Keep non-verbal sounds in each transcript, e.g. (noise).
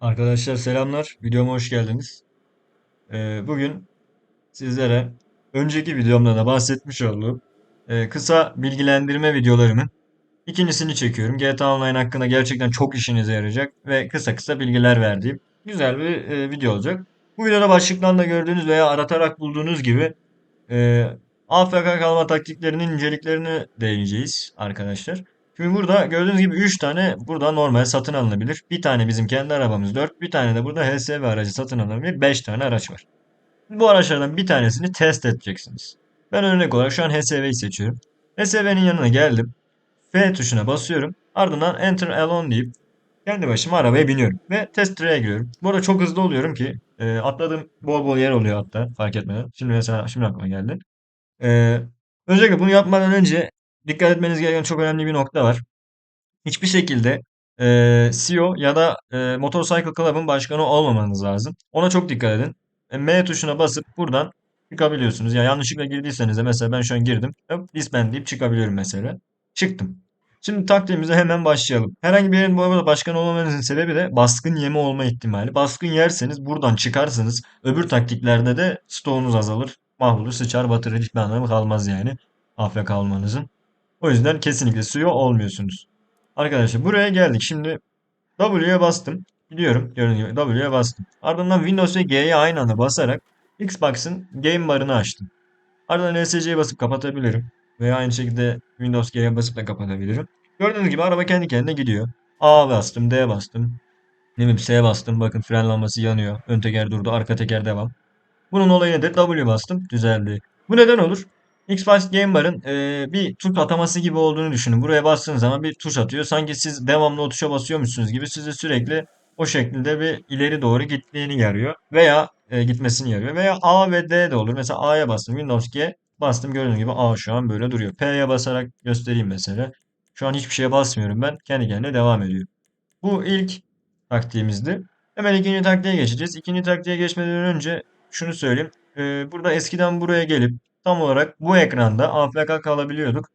Arkadaşlar selamlar. Videoma hoş geldiniz. Ee, bugün sizlere önceki videomda da bahsetmiş olduğum e, kısa bilgilendirme videolarımın ikincisini çekiyorum. GTA Online hakkında gerçekten çok işinize yarayacak ve kısa kısa bilgiler verdiğim güzel bir e, video olacak. Bu videoda başlıktan da gördüğünüz veya aratarak bulduğunuz gibi e, AFK kalma taktiklerinin inceliklerini değineceğiz arkadaşlar. Şimdi burada gördüğünüz gibi 3 tane burada normal satın alınabilir. Bir tane bizim kendi arabamız 4. Bir tane de burada HSV aracı satın alınabilir. 5 tane araç var. Bu araçlardan bir tanesini test edeceksiniz. Ben örnek olarak şu an HSV'yi seçiyorum. HSV'nin yanına geldim. F tuşuna basıyorum. Ardından Enter Alone deyip kendi başıma arabaya biniyorum. Ve test track'e giriyorum. Bu arada çok hızlı oluyorum ki e, atladığım bol bol yer oluyor hatta fark etmeden. Şimdi mesela şimdi aklıma geldi. Ee, özellikle bunu yapmadan önce dikkat etmeniz gereken çok önemli bir nokta var. Hiçbir şekilde e, CEO ya da e, Motorcycle Club'ın başkanı olmamanız lazım. Ona çok dikkat edin. E, M tuşuna basıp buradan çıkabiliyorsunuz. Ya yanlışlıkla girdiyseniz de mesela ben şu an girdim. Hop, disband deyip çıkabiliyorum mesela. Çıktım. Şimdi taktiğimize hemen başlayalım. Herhangi bir yerin bu arada başkan olmamanızın sebebi de baskın yeme olma ihtimali. Baskın yerseniz buradan çıkarsınız. Öbür taktiklerde de stoğunuz azalır. Mahvolur, sıçar, batırır. Hiçbir anlamı kalmaz yani. AFK kalmanızın. O yüzden kesinlikle suyu olmuyorsunuz. Arkadaşlar buraya geldik. Şimdi W'ye bastım. Gidiyorum. Gördüğünüz W'ye bastım. Ardından Windows ve G'ye aynı anda basarak Xbox'ın Game Bar'ını açtım. Ardından LSC'ye basıp kapatabilirim. Veya aynı şekilde Windows G'ye basıp da kapatabilirim. Gördüğünüz gibi araba kendi kendine gidiyor. A bastım, D bastım. Ne bileyim S bastım. Bakın fren lambası yanıyor. Ön teker durdu, arka teker devam. Bunun olayı nedir? W bastım. Düzeldi. Bu neden olur? Xbox Game Bar'ın e, bir tuş ataması gibi olduğunu düşünün. Buraya bastığınız zaman bir tuş atıyor. Sanki siz devamlı o tuşa basıyormuşsunuz gibi sizi sürekli o şekilde bir ileri doğru gittiğini yarıyor. Veya e, gitmesini yarıyor. Veya A ve D de olur. Mesela A'ya bastım. Windows G bastım. Gördüğünüz gibi A şu an böyle duruyor. P'ye basarak göstereyim mesela. Şu an hiçbir şeye basmıyorum ben. Kendi kendine devam ediyor. Bu ilk taktiğimizdi. Hemen ikinci taktiğe geçeceğiz. İkinci taktiğe geçmeden önce şunu söyleyeyim. Ee, burada eskiden buraya gelip tam olarak bu ekranda AFK kalabiliyorduk.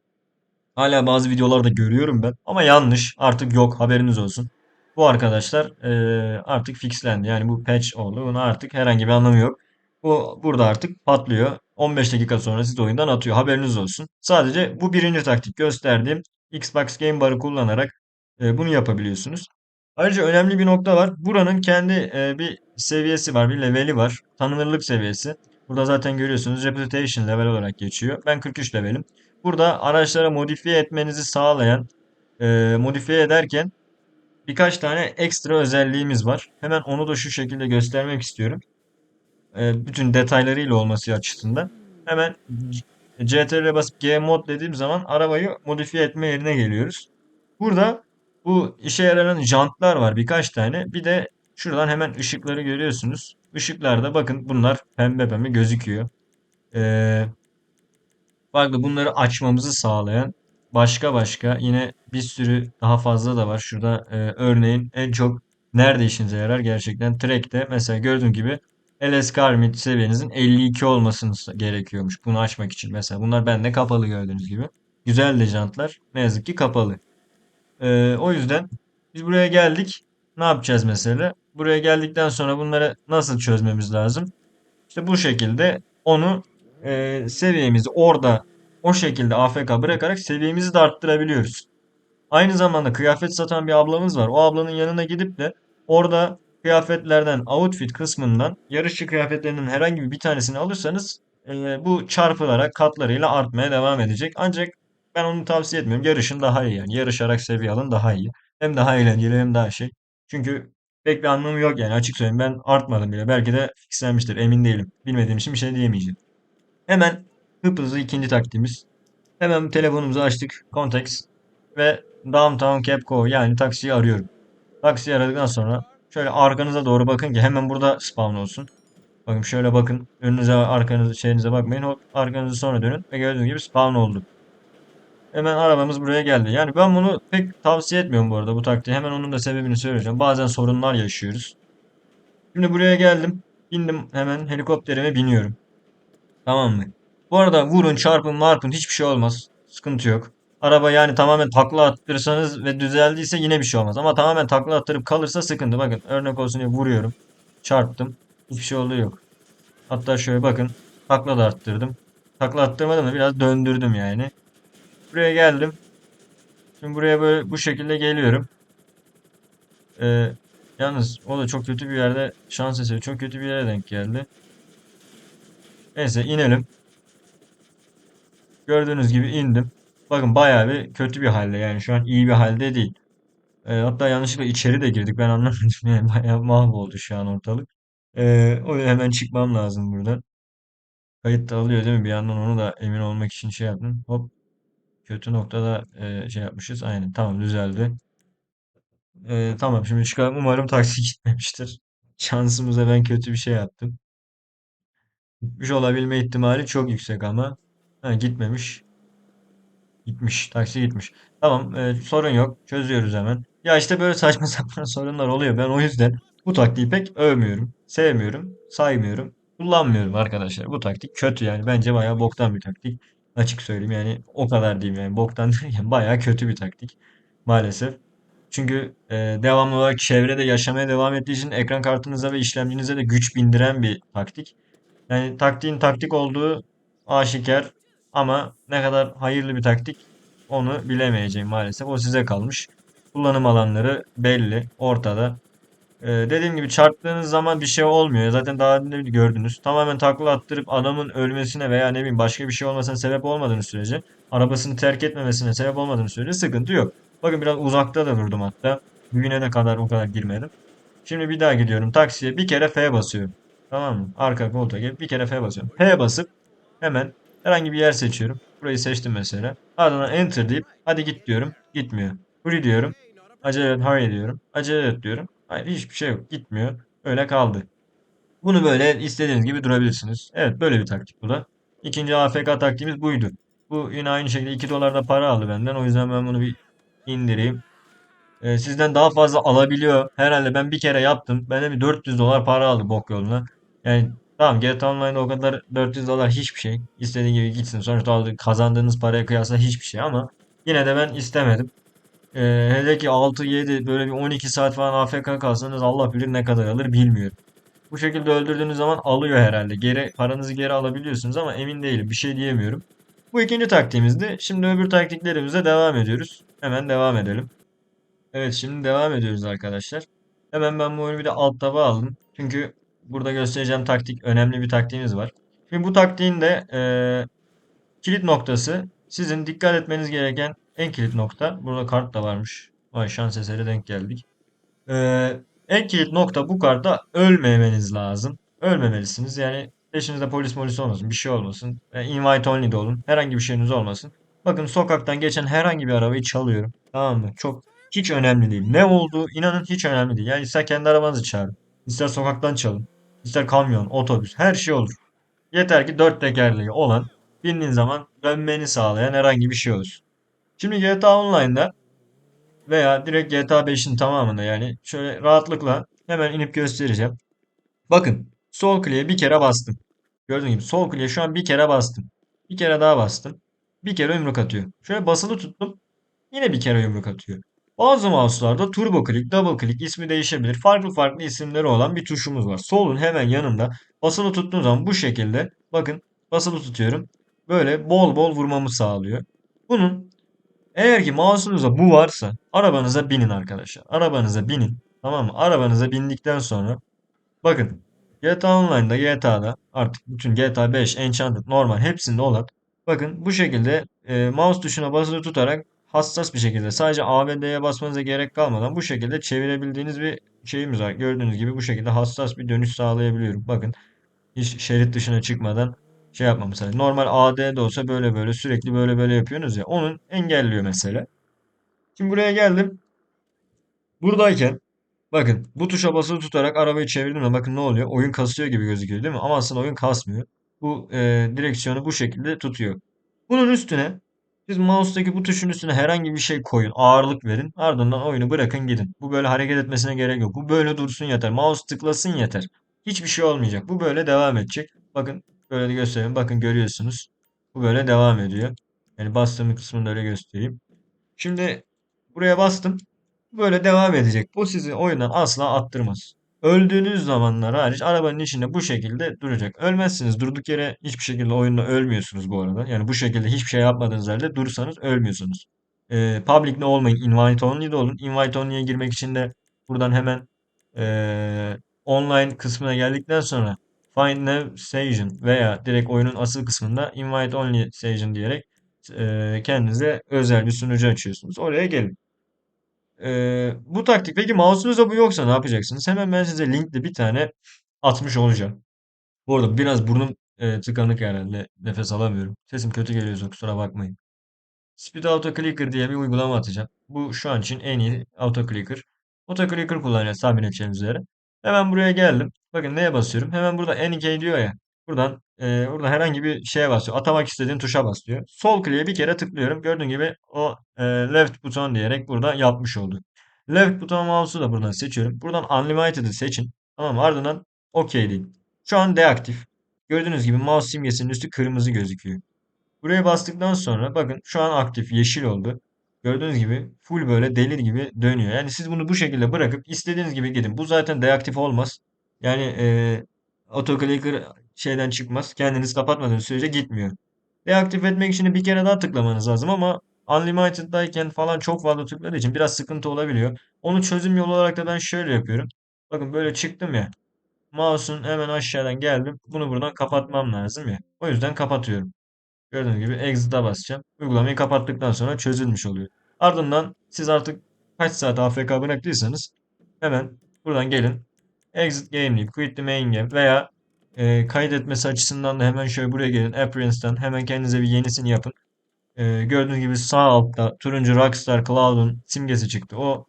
Hala bazı videolarda görüyorum ben. Ama yanlış. Artık yok. Haberiniz olsun. Bu arkadaşlar eee, artık fixlendi. Yani bu patch oldu. Bunun artık herhangi bir anlamı yok. Bu burada artık patlıyor. 15 dakika sonra sizi oyundan atıyor. Haberiniz olsun. Sadece bu birinci taktik gösterdiğim Xbox Game Bar'ı kullanarak e, bunu yapabiliyorsunuz. Ayrıca önemli bir nokta var. Buranın kendi e, bir seviyesi var, bir leveli var. Tanınırlık seviyesi. Burada zaten görüyorsunuz Reputation level olarak geçiyor. Ben 43 levelim. Burada araçlara modifiye etmenizi sağlayan, e, modifiye ederken birkaç tane ekstra özelliğimiz var. Hemen onu da şu şekilde göstermek istiyorum. E, bütün detaylarıyla olması açısından. Hemen CTRL'e basıp G mod dediğim zaman arabayı modifiye etme yerine geliyoruz. Burada bu işe yarayan jantlar var birkaç tane. Bir de şuradan hemen ışıkları görüyorsunuz. Işıklarda bakın bunlar pembe pembe gözüküyor. Ee, farklı bunları açmamızı sağlayan başka başka yine bir sürü daha fazla da var. Şurada e, örneğin en çok nerede işinize yarar gerçekten track'te mesela gördüğüm gibi LS Car seviyenizin 52 olmasını gerekiyormuş bunu açmak için. Mesela bunlar bende kapalı gördüğünüz gibi. Güzel de jantlar ne yazık ki kapalı. Ee, o yüzden biz buraya geldik. Ne yapacağız mesela? Buraya geldikten sonra bunları nasıl çözmemiz lazım? İşte bu şekilde onu e, seviyemizi orada o şekilde AFK bırakarak seviyemizi de arttırabiliyoruz. Aynı zamanda kıyafet satan bir ablamız var. O ablanın yanına gidip de orada kıyafetlerden outfit kısmından yarışçı kıyafetlerinin herhangi bir tanesini alırsanız e, bu çarpılarak katlarıyla artmaya devam edecek. Ancak ben onu tavsiye etmiyorum. Yarışın daha iyi yani. Yarışarak seviye alın daha iyi. Hem daha eğlenceli hem daha şey. Çünkü pek bir anlamı yok yani açık söyleyeyim. Ben artmadım bile. Belki de fixlenmiştir. Emin değilim. Bilmediğim için bir şey diyemeyeceğim. Hemen hızlı ikinci taktiğimiz. Hemen telefonumuzu açtık. Context ve Downtown Capco yani taksiyi arıyorum. Taksiyi aradıktan sonra şöyle arkanıza doğru bakın ki hemen burada spawn olsun. Bakın şöyle bakın. Önünüze arkanıza şeyinize bakmayın. Arkanızı sonra dönün ve gördüğünüz gibi spawn oldu. Hemen arabamız buraya geldi. Yani ben bunu pek tavsiye etmiyorum bu arada bu taktiği. Hemen onun da sebebini söyleyeceğim. Bazen sorunlar yaşıyoruz. Şimdi buraya geldim. Bindim hemen helikopterime biniyorum. Tamam mı? Bu arada vurun, çarpın, marpın hiçbir şey olmaz. Sıkıntı yok. Araba yani tamamen takla attırsanız ve düzeldiyse yine bir şey olmaz. Ama tamamen takla attırıp kalırsa sıkıntı. Bakın örnek olsun diye vuruyorum. Çarptım. Hiçbir şey olduğu yok. Hatta şöyle bakın. Takla da arttırdım. Takla attırmadım da biraz döndürdüm yani. Buraya geldim. Şimdi buraya böyle bu şekilde geliyorum. Ee, yalnız o da çok kötü bir yerde şans eseri çok kötü bir yere denk geldi. Neyse inelim. Gördüğünüz gibi indim. Bakın bayağı bir kötü bir halde yani şu an iyi bir halde değil. Ee, hatta yanlışlıkla içeri de girdik ben anlamadım (laughs) yani bayağı mahvoldu şu an ortalık. Ee, o hemen çıkmam lazım buradan. Kayıt da alıyor değil mi? Bir yandan onu da emin olmak için şey yaptım. Hop kötü noktada e, şey yapmışız. Aynen tamam düzeldi. Ee, tamam şimdi çıkalım. Umarım taksi (laughs) gitmemiştir. Şansımıza ben kötü bir şey yaptım. Gitmiş olabilme ihtimali çok yüksek ama. Ha, gitmemiş. Gitmiş. Taksi gitmiş. Tamam, e, sorun yok. Çözüyoruz hemen. Ya işte böyle saçma (laughs) sapan sorunlar oluyor. Ben o yüzden bu taktiği pek övmüyorum. Sevmiyorum. Saymıyorum. Kullanmıyorum arkadaşlar. Bu taktik kötü yani. Bence bayağı boktan bir taktik. Açık söyleyeyim yani o kadar diyeyim yani. Boktan (laughs) derken bayağı kötü bir taktik. Maalesef. Çünkü e, devamlı olarak çevrede yaşamaya devam ettiği için ekran kartınıza ve işlemcinize de güç bindiren bir taktik. Yani taktiğin taktik olduğu aşikar ama ne kadar hayırlı bir taktik onu bilemeyeceğim maalesef. O size kalmış. Kullanım alanları belli, ortada. Ee, dediğim gibi çarptığınız zaman bir şey olmuyor. Zaten daha önce gördünüz. Tamamen takla attırıp adamın ölmesine veya ne bileyim başka bir şey olmasına sebep olmadığını sürece, arabasını terk etmemesine sebep olmadığını sürece sıkıntı yok. Bakın biraz uzakta da durdum hatta. Bugüne de kadar o kadar girmedim. Şimdi bir daha gidiyorum taksiye. Bir kere F basıyorum. Tamam mı? Arka koltuğa gelip bir kere F basıyorum. F basıp hemen herhangi bir yer seçiyorum. Burayı seçtim mesela. Ardından Enter deyip hadi git diyorum. Gitmiyor. Hurry diyorum. Acele et, hurry diyorum. Acele et diyorum. Hayır hiçbir şey yok. Gitmiyor. Öyle kaldı. Bunu böyle istediğiniz gibi durabilirsiniz. Evet böyle bir taktik bu da. İkinci AFK taktiğimiz buydu. Bu yine aynı şekilde 2 dolar da para aldı benden. O yüzden ben bunu bir indireyim. Ee, sizden daha fazla alabiliyor. Herhalde ben bir kere yaptım. Benden bir 400 dolar para aldı bok yoluna. Yani tamam GTA Online'da o kadar 400 dolar hiçbir şey. İstediğin gibi gitsin. Sonuçta kazandığınız paraya kıyasla hiçbir şey ama yine de ben istemedim. Ee, hele ki 6-7 böyle bir 12 saat falan AFK kalsanız Allah bilir ne kadar alır bilmiyorum. Bu şekilde öldürdüğünüz zaman alıyor herhalde. Geri paranızı geri alabiliyorsunuz ama emin değilim. Bir şey diyemiyorum. Bu ikinci taktiğimizdi. Şimdi öbür taktiklerimize devam ediyoruz. Hemen devam edelim. Evet şimdi devam ediyoruz arkadaşlar. Hemen ben bu oyunu bir de alt taba aldım. Çünkü burada göstereceğim taktik önemli bir taktiğimiz var. Şimdi bu taktiğin de eee, kilit noktası sizin dikkat etmeniz gereken en kilit nokta. Burada kart da varmış. Vay şans eseri denk geldik. Eee, en kilit nokta bu kartta ölmemeniz lazım. Ölmemelisiniz. Yani peşinizde polis polis olmasın. Bir şey olmasın. E, invite only de olun. Herhangi bir şeyiniz olmasın. Bakın sokaktan geçen herhangi bir arabayı çalıyorum. Tamam mı? Çok hiç önemli değil. Ne olduğu inanın hiç önemli değil. Yani ister kendi arabanızı çağırın. ister sokaktan çalın. ister kamyon, otobüs. Her şey olur. Yeter ki dört tekerleği olan bindiğin zaman dönmeni sağlayan herhangi bir şey olsun. Şimdi GTA Online'da veya direkt GTA 5'in tamamında yani şöyle rahatlıkla hemen inip göstereceğim. Bakın sol kliğe bir kere bastım. Gördüğünüz gibi sol kliğe şu an bir kere bastım. Bir kere daha bastım. Bir kere yumruk atıyor. Şöyle basılı tuttum. Yine bir kere yumruk atıyor. Bazı mouse'larda turbo click, double click ismi değişebilir. Farklı farklı isimleri olan bir tuşumuz var. Solun hemen yanında basılı tuttuğum zaman bu şekilde bakın basılı tutuyorum. Böyle bol bol vurmamı sağlıyor. Bunun eğer ki mouse'unuzda bu varsa arabanıza binin arkadaşlar. Arabanıza binin. Tamam mı? Arabanıza bindikten sonra bakın GTA Online'da GTA'da artık bütün GTA 5, Enchanted, normal hepsinde olan bakın bu şekilde e, mouse tuşuna basılı tutarak hassas bir şekilde sadece A ve D'ye basmanıza gerek kalmadan bu şekilde çevirebildiğiniz bir şeyimiz var. Gördüğünüz gibi bu şekilde hassas bir dönüş sağlayabiliyorum. Bakın hiç şerit dışına çıkmadan şey yapmam mesela. Normal AD'de olsa böyle böyle sürekli böyle böyle yapıyorsunuz ya. Onun engelliyor mesela. Şimdi buraya geldim. Buradayken bakın bu tuşa basılı tutarak arabayı çevirdim de bakın ne oluyor? Oyun kasıyor gibi gözüküyor değil mi? Ama aslında oyun kasmıyor. Bu e, direksiyonu bu şekilde tutuyor. Bunun üstüne siz mouse'daki bu tuşun üstüne herhangi bir şey koyun. Ağırlık verin. Ardından oyunu bırakın gidin. Bu böyle hareket etmesine gerek yok. Bu böyle dursun yeter. Mouse tıklasın yeter. Hiçbir şey olmayacak. Bu böyle devam edecek. Bakın böyle de göstereyim. Bakın görüyorsunuz. Bu böyle devam ediyor. Yani bastığım kısmını öyle göstereyim. Şimdi buraya bastım. Böyle devam edecek. Bu sizi oyundan asla attırmaz. Öldüğünüz zamanlar hariç arabanın içinde bu şekilde duracak. Ölmezsiniz. Durduk yere hiçbir şekilde oyunda ölmüyorsunuz bu arada. Yani bu şekilde hiçbir şey yapmadığınız halde durursanız ölmüyorsunuz. Ee, public ne olmayın. Invite only de olun. Invite only'ye girmek için de buradan hemen ee, online kısmına geldikten sonra Find New Station veya direkt oyunun asıl kısmında Invite Only Station diyerek ee, kendinize özel bir sunucu açıyorsunuz. Oraya gelin. Ee, bu taktik peki mouse'unuzda bu yoksa ne yapacaksınız? Hemen ben size linkli bir tane atmış olacağım. Bu arada biraz burnum e, tıkanık herhalde. Nefes alamıyorum. Sesim kötü geliyorsa kusura bakmayın. Speed Auto Clicker diye bir uygulama atacağım. Bu şu an için en iyi Auto Clicker. Auto Clicker kullanacağız tahmin edeceğiniz üzere. Hemen buraya geldim. Bakın neye basıyorum? Hemen burada NK diyor ya. Buradan e, burada herhangi bir şeye basıyor. Atamak istediğim tuşa basıyor. Sol kliğe bir kere tıklıyorum. Gördüğün gibi o e, left buton diyerek burada yapmış oldu. Left buton mouse'u da buradan seçiyorum. Buradan Unlimited'ı seçin. Tamam? Ardından OK deyin. Şu an deaktif. Gördüğünüz gibi mouse simgesinin üstü kırmızı gözüküyor. Buraya bastıktan sonra bakın şu an aktif yeşil oldu. Gördüğünüz gibi full böyle delir gibi dönüyor. Yani siz bunu bu şekilde bırakıp istediğiniz gibi gidin. Bu zaten deaktif olmaz. Yani e, autoclicker şeyden çıkmaz. Kendiniz kapatmadığınız sürece gitmiyor. Deaktif etmek için de bir kere daha tıklamanız lazım ama Unlimited'dayken falan çok fazla tıkladığı için biraz sıkıntı olabiliyor. Onu çözüm yolu olarak da ben şöyle yapıyorum. Bakın böyle çıktım ya. Mouse'un hemen aşağıdan geldim. Bunu buradan kapatmam lazım ya. O yüzden kapatıyorum. Gördüğünüz gibi exit'a basacağım. Uygulamayı kapattıktan sonra çözülmüş oluyor. Ardından siz artık kaç saat AFK bıraktıysanız hemen buradan gelin. Exit game değil, quit the main game veya e, kaydetmesi açısından da hemen şöyle buraya gelin. Appearance'dan hemen kendinize bir yenisini yapın. E, gördüğünüz gibi sağ altta turuncu Rockstar Cloud'un simgesi çıktı. O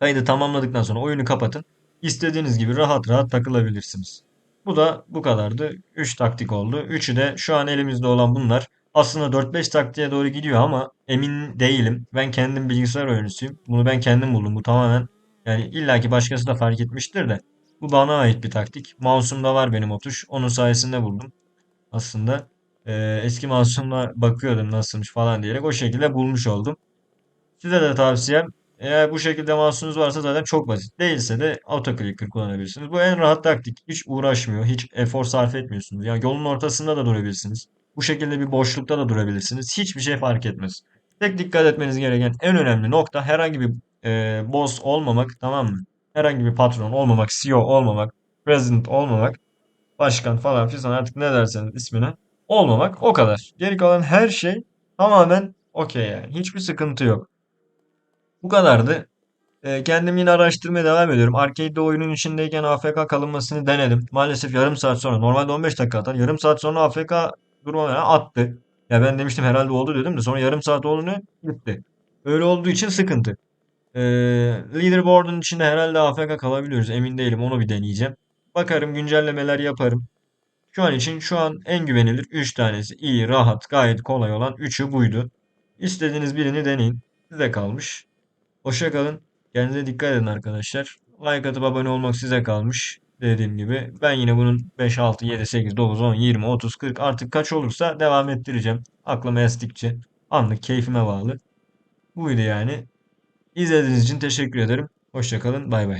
kaydı tamamladıktan sonra oyunu kapatın. İstediğiniz gibi rahat rahat takılabilirsiniz. Bu da bu kadardı. 3 taktik oldu. Üçü de şu an elimizde olan bunlar. Aslında 4-5 taktiğe doğru gidiyor ama emin değilim. Ben kendim bilgisayar oyuncusuyum. Bunu ben kendim buldum. Bu tamamen yani illaki başkası da fark etmiştir de. Bu bana ait bir taktik. Mouse'umda var benim o tuş. Onun sayesinde buldum. Aslında eee, eski mouse'umla bakıyordum nasılmış falan diyerek o şekilde bulmuş oldum. Size de tavsiyem eğer bu şekilde mouse'unuz varsa zaten çok basit. Değilse de autoclicker kullanabilirsiniz. Bu en rahat taktik. Hiç uğraşmıyor. Hiç efor sarf etmiyorsunuz. Yani yolun ortasında da durabilirsiniz. Bu şekilde bir boşlukta da durabilirsiniz. Hiçbir şey fark etmez. Tek dikkat etmeniz gereken en önemli nokta herhangi bir e, boss olmamak tamam mı? Herhangi bir patron olmamak, CEO olmamak, president olmamak, başkan falan filan artık ne derseniz ismine olmamak o kadar. Geri kalan her şey tamamen okey yani. Hiçbir sıkıntı yok. Bu kadardı. Ee, kendim yine araştırmaya devam ediyorum. Arcade'de oyunun içindeyken AFK kalınmasını denedim. Maalesef yarım saat sonra, normalde 15 dakika atar. Yarım saat sonra AFK durmadan attı. Ya ben demiştim herhalde oldu dedim de sonra yarım saat oldu ne? Gitti. Öyle olduğu için sıkıntı. Ee, leaderboard'un içinde herhalde AFK kalabiliyoruz. Emin değilim. Onu bir deneyeceğim. Bakarım güncellemeler yaparım. Şu an için şu an en güvenilir 3 tanesi. iyi, rahat, gayet kolay olan 3'ü buydu. İstediğiniz birini deneyin. Size kalmış. Hoşça kalın. Kendinize dikkat edin arkadaşlar. Like atıp abone olmak size kalmış. Dediğim gibi ben yine bunun 5, 6, 7, 8, 9, 10, 20, 30, 40 artık kaç olursa devam ettireceğim. Aklıma estikçe. Anlık keyfime bağlı. Buydu yani. İzlediğiniz için teşekkür ederim. Hoşça kalın. Bay bay.